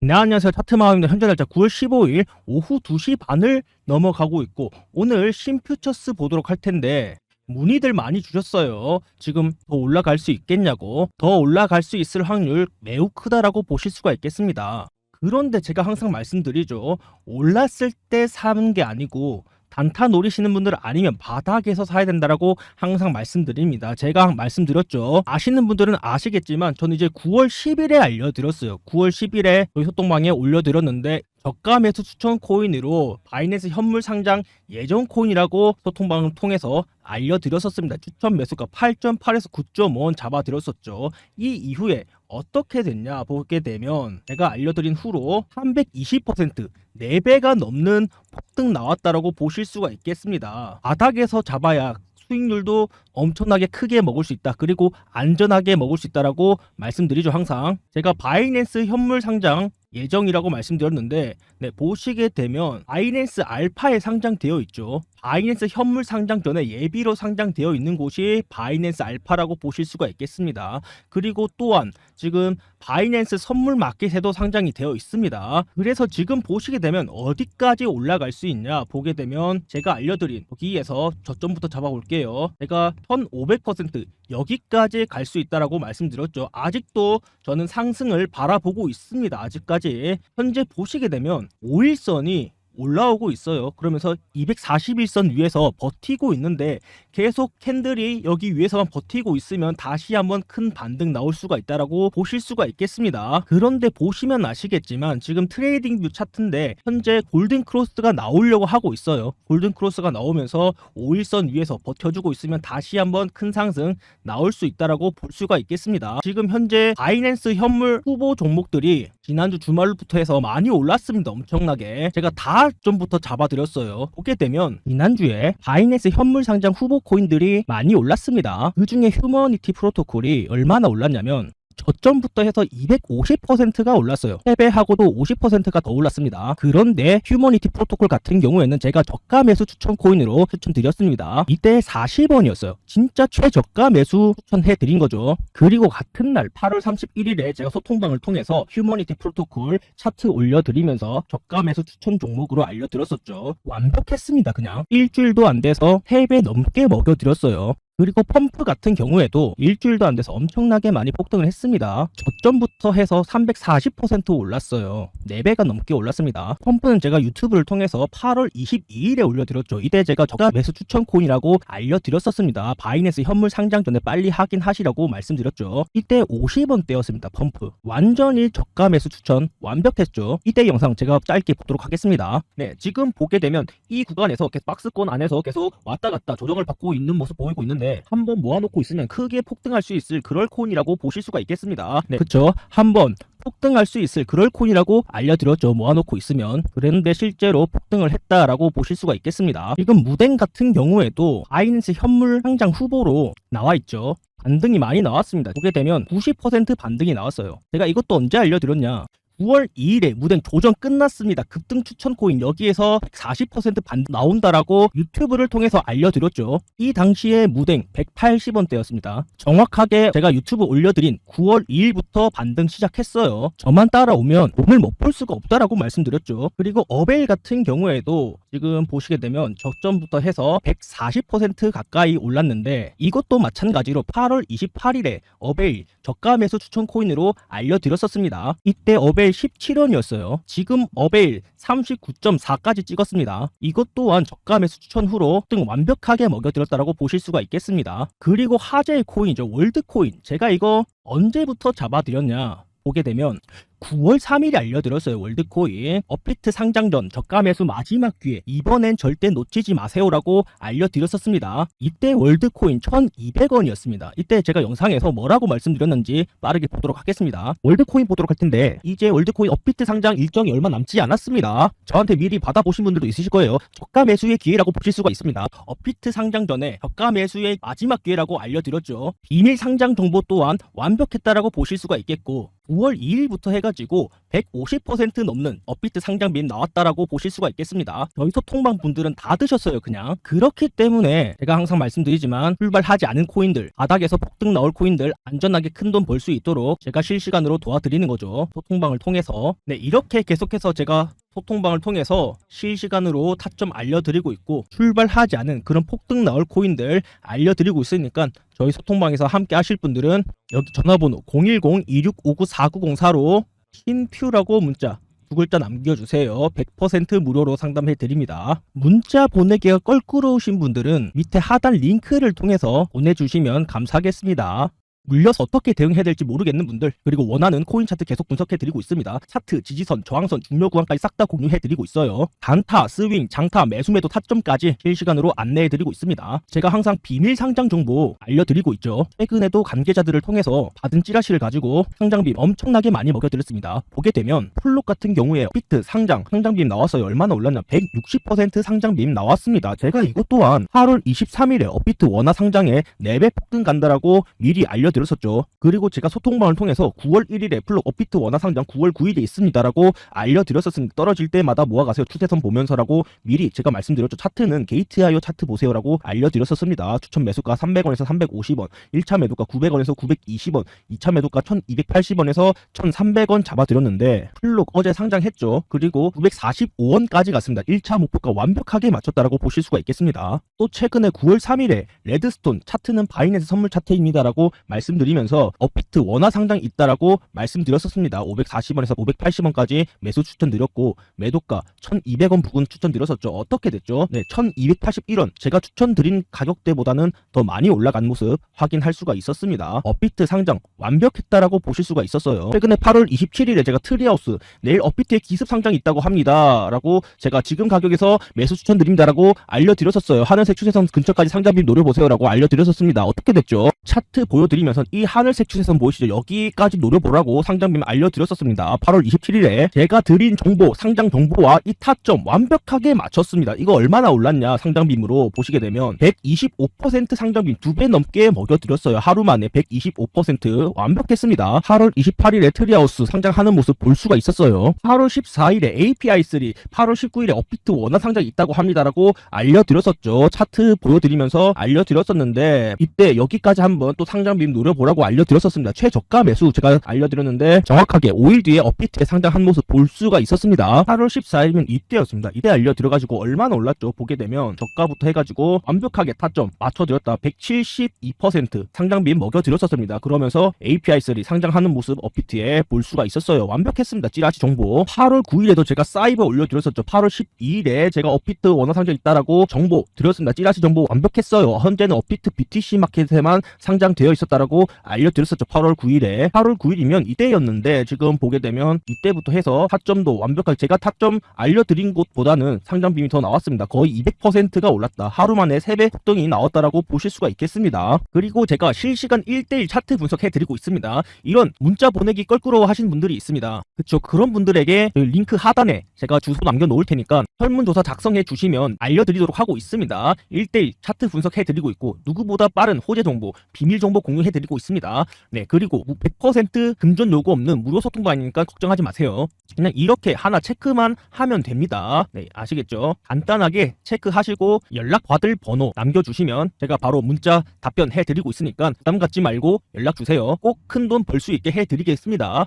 네, 안녕하세요. 차트마음입니다. 현재 날짜 9월 15일 오후 2시 반을 넘어가고 있고, 오늘 신퓨처스 보도록 할 텐데, 문의들 많이 주셨어요. 지금 더 올라갈 수 있겠냐고. 더 올라갈 수 있을 확률 매우 크다라고 보실 수가 있겠습니다. 그런데 제가 항상 말씀드리죠. 올랐을 때 사는 게 아니고, 단타 노리시는 분들 아니면 바닥에서 사야 된다라고 항상 말씀드립니다. 제가 말씀드렸죠. 아시는 분들은 아시겠지만 저는 이제 9월 10일에 알려드렸어요. 9월 10일에 저희 소통방에 올려드렸는데 저가 매수 추천 코인으로 바이낸스 현물 상장 예정 코인이라고 소통방을 통해서 알려드렸었습니다. 추천 매수가 8.8에서 9.5원 잡아드렸었죠. 이 이후에 어떻게 됐냐 보게 되면 제가 알려드린 후로 320% 4배가 넘는 폭등 나왔다라고 보실 수가 있겠습니다. 바닥에서 잡아야 수익률도 엄청나게 크게 먹을 수 있다. 그리고 안전하게 먹을 수 있다라고 말씀드리죠. 항상 제가 바이낸스 현물 상장 예정이라고 말씀드렸는데 네, 보시게 되면 바이낸스 알파에 상장되어 있죠. 바이낸스 현물 상장 전에 예비로 상장되어 있는 곳이 바이낸스 알파라고 보실 수가 있겠습니다. 그리고 또한 지금 바이낸스 선물 마켓에도 상장이 되어 있습니다. 그래서 지금 보시게 되면 어디까지 올라갈 수 있냐 보게 되면 제가 알려드린 여기에서 저점부터 잡아볼게요. 제가 1500% 여기까지 갈 수 있다라고 말씀드렸죠. 아직도 저는 상승을 바라보고 있습니다. 아직까지 현재 보시게 되면 5일선이 올라오고 있어요. 그러면서 241선 위에서 버티고 있는데 계속 캔들이 여기 위에서만 버티고 있으면 다시 한번 큰 반등 나올 수가 있다라고 보실 수가 있겠습니다. 그런데 보시면 아시겠지만 지금 트레이딩 뷰 차트인데 현재 골든 크로스가 나오려고 하고 있어요. 골든 크로스가 나오면서 5일선 위에서 버텨주고 있으면 다시 한번 큰 상승 나올 수 있다라고 볼 수가 있겠습니다. 지금 현재 바이낸스 현물 후보 종목들이 지난주 주말부터 해서 많이 올랐습니다. 엄청나게. 제가 다 전부터 잡아드렸어요. 보게 되면 지난주에 바이낸스 현물 상장 후보 코인들이 많이 올랐습니다. 그 중에 휴머니티 프로토콜이 얼마나 올랐냐면 저점부터 해서 250%가 올랐어요. 패배하고도 50%가 더 올랐습니다. 그런데 휴머니티 프로토콜 같은 경우에는 제가 저가 매수 추천 코인으로 추천드렸습니다. 이때 40원이었어요. 진짜 최저가 매수 추천해 드린 거죠. 그리고 같은 날 8월 31일에 제가 소통방을 통해서 휴머니티 프로토콜 차트 올려드리면서 저가 매수 추천 종목으로 알려드렸었죠. 완벽했습니다. 그냥 일주일도 안 돼서 3배 넘게 먹여드렸어요. 그리고 펌프 같은 경우에도 일주일도 안 돼서 엄청나게 많이 폭등을 했습니다. 저점부터 해서 340% 올랐어요. 4배가 넘게 올랐습니다. 펌프는 제가 유튜브를 통해서 8월 22일에 올려드렸죠. 이때 제가 저가 매수 추천 코인이라고 알려드렸었습니다. 바이낸스 현물 상장 전에 빨리 확인하시라고 말씀드렸죠. 이때 50원대였습니다. 펌프. 완전히 저가 매수 추천 완벽했죠. 이때 영상 제가 짧게 보도록 하겠습니다. 네, 지금 보게 되면 이 구간에서 계속 박스권 안에서 계속 왔다 갔다 조정을 받고 있는 모습 보이고 있는데 한 번 모아놓고 있으면 크게 폭등할 수 있을 그럴 코인이라고 보실 수가 있겠습니다. 네, 그쵸? 한번 폭등할 수 있을 그럴 코인이라고 알려드렸죠. 모아놓고 있으면. 그랬는데 실제로 폭등을 했다라고 보실 수가 있겠습니다. 지금 무댕 같은 경우에도 바이낸스 현물 상장 후보로 나와 있죠. 반등이 많이 나왔습니다. 보게 되면 90% 반등이 나왔어요. 제가 이것도 언제 알려드렸냐? 9월 2일에 무등 조정 끝났습니다. 급등 추천 코인 여기에서 40% 반등 나온다라고 유튜브를 통해서 알려드렸죠. 이 당시에 무등 180원대였습니다. 정확하게 제가 유튜브 올려드린 9월 2일부터 반등 시작했어요. 저만 따라오면 돈을 못벌 수가 없다라고 말씀드렸죠. 그리고 어베일 같은 경우에도 지금 보시게 되면 저점부터 해서 140% 가까이 올랐는데 이것도 마찬가지로 8월 28일에 어베일 저가 매수 추천 코인으로 알려드렸었습니다. 이때 어 베일 17원이었어요. 지금 어베일 39.4까지 찍었습니다. 이것 또한 저가 매수 추천 후로 등 완벽하게 먹여드렸다라고 보실 수가 있겠습니다. 그리고 화제의 코인이죠. 월드코인. 제가 이거 언제부터 잡아드렸냐? 보게 되면 9월 3일에 알려드렸어요. 월드코인. 업비트 상장 전 저가 매수 마지막 기회. 이번엔 절대 놓치지 마세요라고 알려드렸었습니다. 이때 월드코인 1200원이었습니다. 이때 제가 영상에서 뭐라고 말씀드렸는지 빠르게 보도록 하겠습니다. 월드코인 보도록 할 텐데 이제 월드코인 업비트 상장 일정이 얼마 남지 않았습니다. 저한테 미리 받아보신 분들도 있으실 거예요. 저가 매수의 기회라고 보실 수가 있습니다. 업비트 상장 전에 저가 매수의 마지막 기회라고 알려드렸죠. 비밀 상장 정보 또한 완벽했다라고 보실 수가 있겠고 9월 2일부터 해가 해가지고 150% 넘는 업비트 상장빔 나왔다라고 보실 수가 있겠습니다. 저희 소통방 분들은 다 드셨어요, 그냥. 그렇기 때문에 제가 항상 말씀드리지만 출발하지 않은 코인들, 바닥에서 폭등 나올 코인들 안전하게 큰 돈 벌 수 있도록 제가 실시간으로 도와드리는 거죠. 소통방을 통해서. 네, 이렇게 계속해서 제가 소통방을 통해서 실시간으로 타점 알려드리고 있고 출발하지 않은 그런 폭등 나올 코인들 알려드리고 있으니까 저희 소통방에서 함께 하실 분들은 여기 전화번호 010-2659-4904로 신퓨라고 문자 두 글자 남겨주세요. 100% 무료로 상담해 드립니다. 문자 보내기가 껄끄러우신 분들은 밑에 하단 링크를 통해서 보내주시면 감사하겠습니다. 물려서 어떻게 대응해야 될지 모르겠는 분들 그리고 원하는 코인 차트 계속 분석해 드리고 있습니다. 차트, 지지선, 저항선, 중요 구간까지 싹 다 공유해 드리고 있어요. 단타, 스윙, 장타, 매수매도 타점까지 실시간으로 안내해 드리고 있습니다. 제가 항상 비밀 상장 정보 알려드리고 있죠. 최근에도 관계자들을 통해서 받은 찌라시를 가지고 상장빔 엄청나게 많이 먹여드렸습니다. 보게 되면 플롯 같은 경우에 비트 상장, 상장빔 나왔어요. 얼마나 올랐냐? 160% 상장빔 나왔습니다. 제가 이것 또한 8월 23일에 업비트 원화 상장에 4배 폭등 간다라고 미리 알려드렸 었죠. 그리고 제가 소통방을 통해서 9월 1일에 플롯 업비트 원화 상장 9월 9일에 있습니다라고 알려드렸었습니다. 떨어질 때마다 모아가세요. 추세선 보면서라고 미리 제가 말씀드렸죠. 차트는 게이트하이어 차트 보세요라고 알려드렸었습니다. 추천 매수가 300원에서 350원, 1차 매도가 900원에서 920원, 2차 매도가 1280원에서 1300원 잡아드렸는데 플롯 어제 상장했죠. 그리고 945원까지 갔습니다. 1차 목표가 완벽하게 맞췄다라고 보실 수가 있겠습니다. 또 최근에 9월 3일에 레드스톤 차트는 바이낸스 선물 차트입니다라고 말 씀드리면서 업비트 원화 상장이 있다라고 말씀드렸었습니다. 540원에서 580원까지 매수 추천드렸고 매도가 1200원 부근 추천드렸었죠. 어떻게 됐죠? 네, 1281원. 제가 추천드린 가격대보다는 더 많이 올라간 모습 확인할 수가 있었습니다. 업비트 상장 완벽했다라고 보실 수가 있었어요. 최근에 8월 27일에 제가 트리하우스 내일 업비트에 기습 상장이 있다고 합니다 라고 제가 지금 가격에서 매수 추천드립니다라고 알려드렸었어요. 하늘색 추세선 근처까지 상장빔 노려보세요라고 알려드렸었습니다. 어떻게 됐죠? 차트 보여드리면 서 이 하늘색 추세선 보이시죠? 여기까지 노려보라고 상장빔 알려드렸었습니다. 8월 27일에 제가 드린 정보, 상장 정보와 이 타점 완벽하게 맞췄습니다. 이거 얼마나 올랐냐 상장빔으로 보시게 되면 125% 상장빔 두 배 넘게 먹여드렸어요. 하루 만에 125% 완벽했습니다. 8월 28일에 트리하우스 상장하는 모습 볼 수가 있었어요. 8월 14일에 API3, 8월 19일에 업비트 원화 상장이 있다고 합니다라고 알려드렸었죠. 차트 보여드리면서 알려드렸었는데 이때 여기까지 한번 또 상장빔 노려보라고 알려드렸었습니다. 최저가 매수 제가 알려드렸는데 정확하게 5일 뒤에 업비트에 상장한 모습 볼 수가 있었습니다. 8월 14일이면 이때였습니다. 이때 알려드려가지고 얼마나 올랐죠? 보게 되면 저가부터 해가지고 완벽하게 타점 맞춰드렸다. 172% 상장빔 먹여드렸었습니다. 그러면서 API3 상장하는 모습 업비트에 볼 수가 있었어요. 완벽했습니다. 찌라시 정보. 8월 9일에도 제가 사이버 올려드렸었죠. 8월 12일에 제가 업비트 원화 상장 있다라고 정보 드렸습니다. 찌라시 정보 완벽했어요. 현재는 업비트 BTC 마켓에만 상장되어 있었다라고 알려드렸었죠. 8월 9일에. 8월 9일이면 이때였는데 지금 보게 되면 이때부터 해서 타점도 완벽하게 제가 타점 알려드린 곳보다는 상장빔이 더 나왔습니다. 거의 200%가 올랐다. 하루 만에 3배 폭등이 나왔다라고 보실 수가 있겠습니다. 그리고 제가 실시간 1대1 차트 분석해 드리고 있습니다. 이런 문자 보내기 껄끄러워 하시는 분들이 있습니다. 그쵸. 그런 분들에게 그 링크 하단에 제가 주소 남겨 놓을 테니까 설문조사 작성해 주시면 알려드리도록 하고 있습니다. 1대1 차트 분석해 드리고 있고 누구보다 빠른 호재 정보, 비밀 정보 공유해 드리고 있습니다. 네, 그리고 100% 금전 요구 없는 무료 소통방이니까 걱정하지 마세요. 그냥 이렇게 하나 체크만 하면 됩니다. 네, 아시겠죠? 간단하게 체크하시고 연락 받을 번호 남겨주시면 제가 바로 문자 답변 해 드리고 있으니까 부담 갖지 말고 연락 주세요. 꼭 큰 돈 벌 수 있게 해 드리겠습니다.